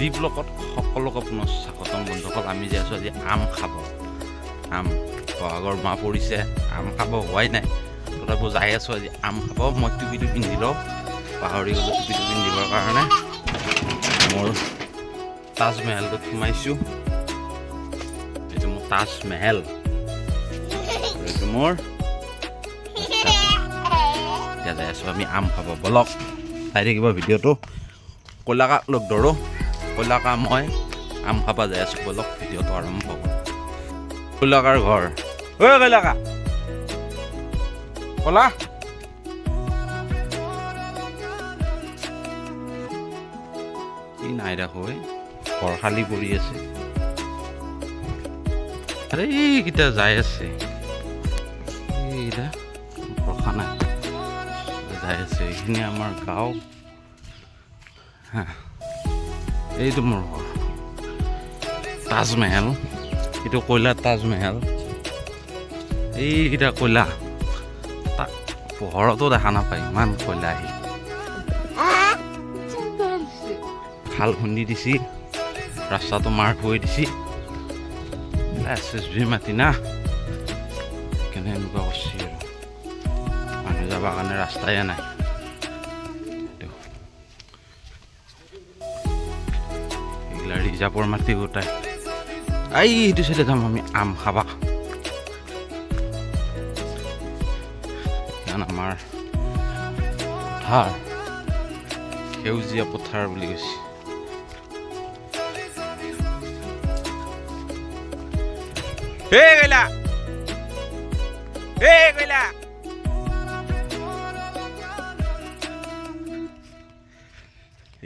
D ব্লকত সকলোকে আপোনাৰ স্বাগতম বন্ধুসকল, আমি যে আছোঁ আজি আম খাব। আম বহাগৰ মাহ পৰিছে, আম খাব হোৱাই নাই। তথাপিও যাই আছোঁ আজি আম খাব। মই টুপিটো পিন্ধি লওঁ, পাহৰি গ'লোঁ টুপিটো পিন্ধিবৰ কাৰণে। মোৰ তাজমহলটোত সোমাইছোঁ। এইটো মোৰ তাজমহল। এইটো মোৰ এতিয়া যাই আছোঁ আমি আম খাব। বলক, চাই থাকিব ভিডিঅ'টো। কলাকাক লগ ধৰোঁ। কলাকা মই, আম খাব যাই আছোঁ, বলক ভিডিঅ'টো আৰম্ভ কৰোঁ কলাকাৰ ঘৰ। ঐ কলাকা কলা কি নাই দেখো ঘৰ খালী পৰি আছে। আৰে, এইকেইটা যাই আছে। এইকেইটা নাই যাই আছে, এইখিনি আমাৰ গাঁও। হা। এইটো মোৰ ঘৰ। তাজমহল, এইটো কয়লা তাজমহল। এইকেইটা কয়লা, তাক পোহৰতো দেখা নাপায়, ইমান কয়লা আহি। খাল খুন্দি দিছি, ৰাস্তাটো মাৰ কৰি দিছি। এছ এছ, বি মাতি না। কেনে এনেকুৱা কৰিছে আৰু। মানুহ যাবৰ কাৰণে ৰাস্তাই নাই। এইগিলা ৰিজাৰ্ভৰ মাটি গোটাই। এই সেইটো চাইডে যাম আমি, আম খাবা। কাৰণ আমাৰ পথাৰ সেউজীয়া পথাৰ বুলি কৈছে।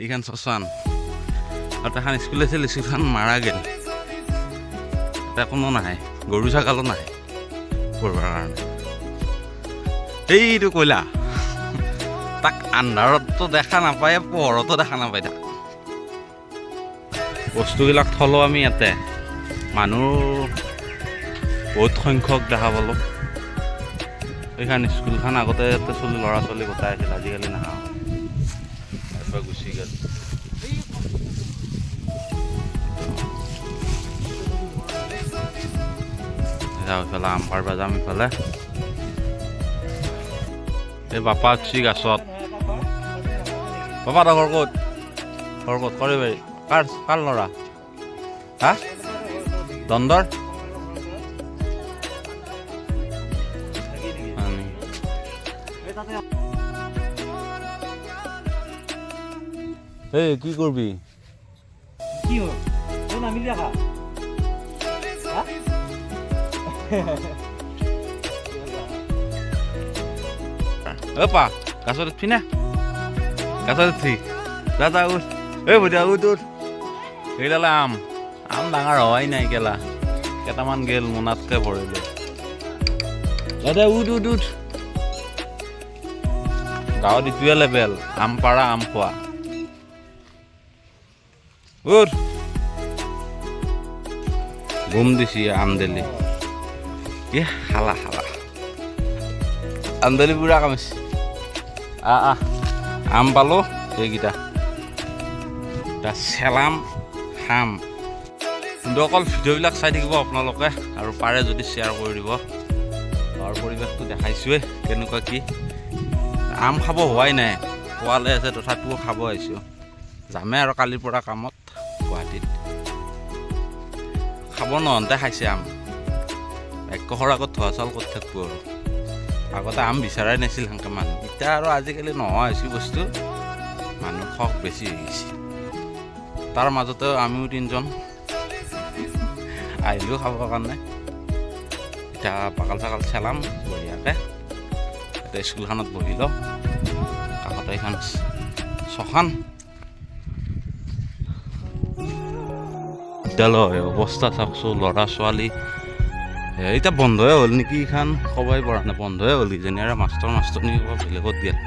এইখান শশান আৰু তাহান স্কুল আছিল স্কুলখন মাৰা গেল। এটা কোনো নাহে, গৰু ছাগলো নাহে পঢ়িবৰ কাৰণে। এইটো কয়লা তাক আন্ধাৰতো দেখা নাপায়, পোহৰতো দেখা নাপায় তাক। বস্তুবিলাক থলোঁ আমি ইয়াতে। মানুহ বহুত সংখ্যক দেখা পালোঁ। এইখন স্কুলখন আগতে ইয়াতে চলি ল'ৰা ছোৱালী গোটাই আছিল, আজিকালি নাহা। গুচি গ'ল। আম পাৰবা যাম ইফালে। এই বাপা গাছত? বাপা, তই ক'ত? ঘৰ ক'ত? কৰিব পাৰি কাৰ কাৰ ল'ৰা। হা? হয় এই, কি কৰবি? কি হ'ল? আহা। না গাছত উঠি যা যা উঠ এই বুঢ়া উঠ উঠ সেইডালে আম আম ডাঙৰ হোৱাই নাই কেলা কেইটামান গেল মোনাতকৈ ভৰিলে দাদা উঠ উঠ উঠ গাঁৱত ইটোৱে লেবেল আম পাৰা আম খোৱা উঠ বুম দিছি আমদেলি খালা খালা আমদালি বুঢ়া আহ আহ আম পালো এইকেইটা এতিয়া চেলাম খাম কিন্তু অকল ভিডিঅ'বিলাক চাই থাকিব আপোনালোকে আৰু পাৰে যদি শ্বেয়াৰ কৰি দিব। গাঁৱৰ পৰিৱেশটো দেখাইছোৱে কেনেকুৱা কি। আম খাব হোৱাই নাই পোৱালে আছে তথাপিও খাব আহিছোঁ। যামে আৰু কালিৰ পৰা কামত গুৱাহাটীত। খাব নহওঁতে খাইছে আম। বাক্যখৰ আগত ধোৱা চাউল ক'ত থাকিব আৰু? আগতে আম বিচাৰাই নাছিল সেনেকৈ মানুহ। এতিয়া আৰু আজিকালি নোহোৱা হৈছে বস্তু। মানুহ শখ বেছি হৈ গৈছে। তাৰ মাজতে আমিও তিনিজন। আহিলোঁ খাবৰ কাৰণে। এতিয়া পাকাল চাকাল চেলাম বঢ়িয়াকৈ। এতিয়া স্কুলখনত বহি লওঁ। কাষতে এখন ছখন বিদ্যালয় অৱস্থা চাওকচোন ল'ৰা ছোৱালী এতিয়া বন্ধই হ'ল নেকি এইখন ক'বই পৰা নাই বন্ধই হ'ল কিজানি আৰু মাষ্টৰ মাষ্টৰনি বেলেগত গেল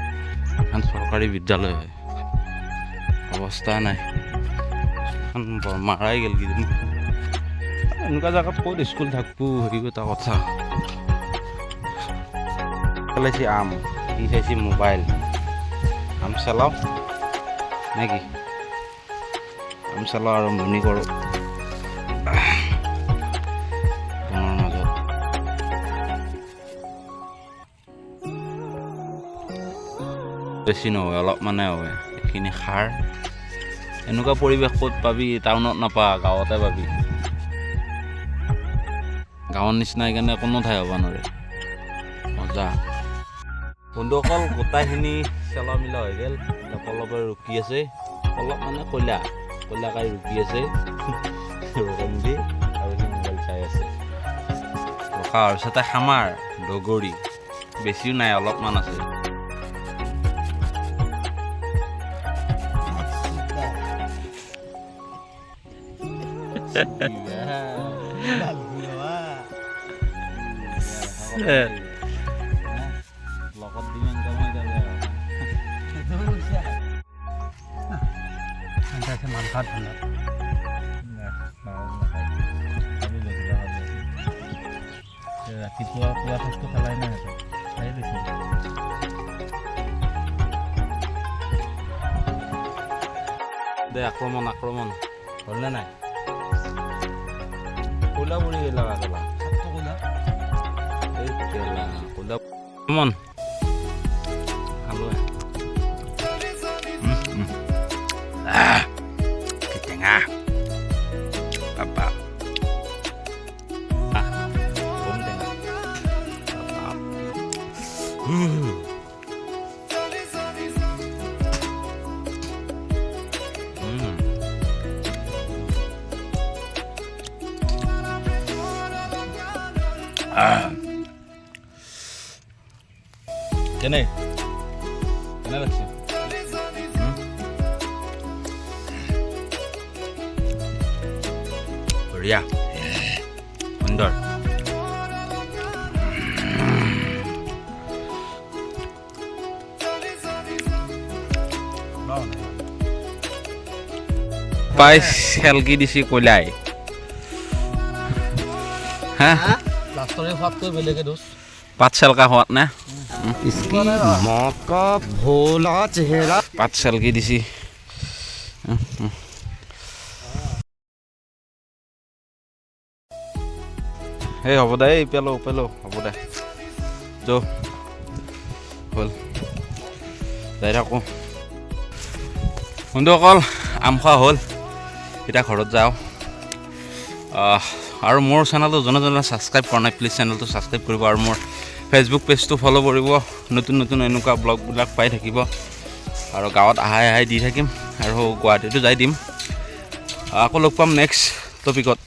এখন চৰকাৰী বিদ্যালয় হয়। অৱস্থা নাই। মাৰাই গেল কিজানি। এনেকুৱা জেগাত ক'ত স্কুল থাকবো হেৰি এটা কথা। পেলাইছে আম সি চাইছে মোবাইল। আম চলাও। নেকি? আম চলোৱা আৰম্ভণি কৰোঁ। বেছি নহয় অলপমানে হয়। এইখিনি সাৰ। এনেকুৱা পৰিৱেশ ক'ত পাবি টাউনত নাপা গাঁৱতে পাবি। গাঁৱৰ নিচিনা সেইকাৰণে কোনো ঠাই হ'ব নোৱাৰে। মজা। বন্ধুসকল গোটাইখিনি চেলা মিলা হৈ গ'ল। পলপে ৰখি আছে। পলপ মানে কয়লা। কয়লাকাই ৰখি আছে। ৰকম দি। আৰু মোবাইল চাই আছে। ৰখা পিছতে খামাৰ দগৰি। বেছিও নাই অলপমান আছে। মাংস ঠাণ্ডা ৰাতিপুৱা পুৱা সাজটো খালাই নাই খাই লৈছে দে আক্ৰমণ আক্ৰমণ হ'লনে নাই? কয়লা পৰি গেলা কলা এই কেলা কয়লা আক্ৰমণ খালোৱে উম, উম। আহ, কি টেঙা বাবা আহ, বম টেঙা বাবা। উম। উম। কেনে কেনে লাগছে হুম? বঢ়িয়া সুন্দৰ পাই চেলকি দিছি কয়লাই হা লাষ্টৰে সোৱাদটোৱে বেলেগে দোষ পাত চেলকা সোৱাদ নে इसकी माँ का भोला चेहरा পাত চেলকি দিছি এই হ'ব দে এই পেলো পেলো হ'ব দে যো হ'ল যাই থাকোঁ বন্ধুসকল আম খোৱা হ'ল এতিয়া ঘৰত যাওঁ আহ, আৰু মোৰ চেনেলটো যোনে যোনে ছাবস্ক্ৰাইব কৰা নাই প্লিজ চেনেলটো ছাবস্ক্ৰাইব কৰিব আৰু মোৰ ফেচবুক পেজটো ফ'ল' কৰিব। নতুন নতুন এনেকুৱা ব্লগবিলাক পাই থাকিব। আৰু গাঁৱত আহাই আহাই দি থাকিম আৰু গুৱাহাটীতো যাই দিম। আকৌ লগ পাম নেক্সট টপিকত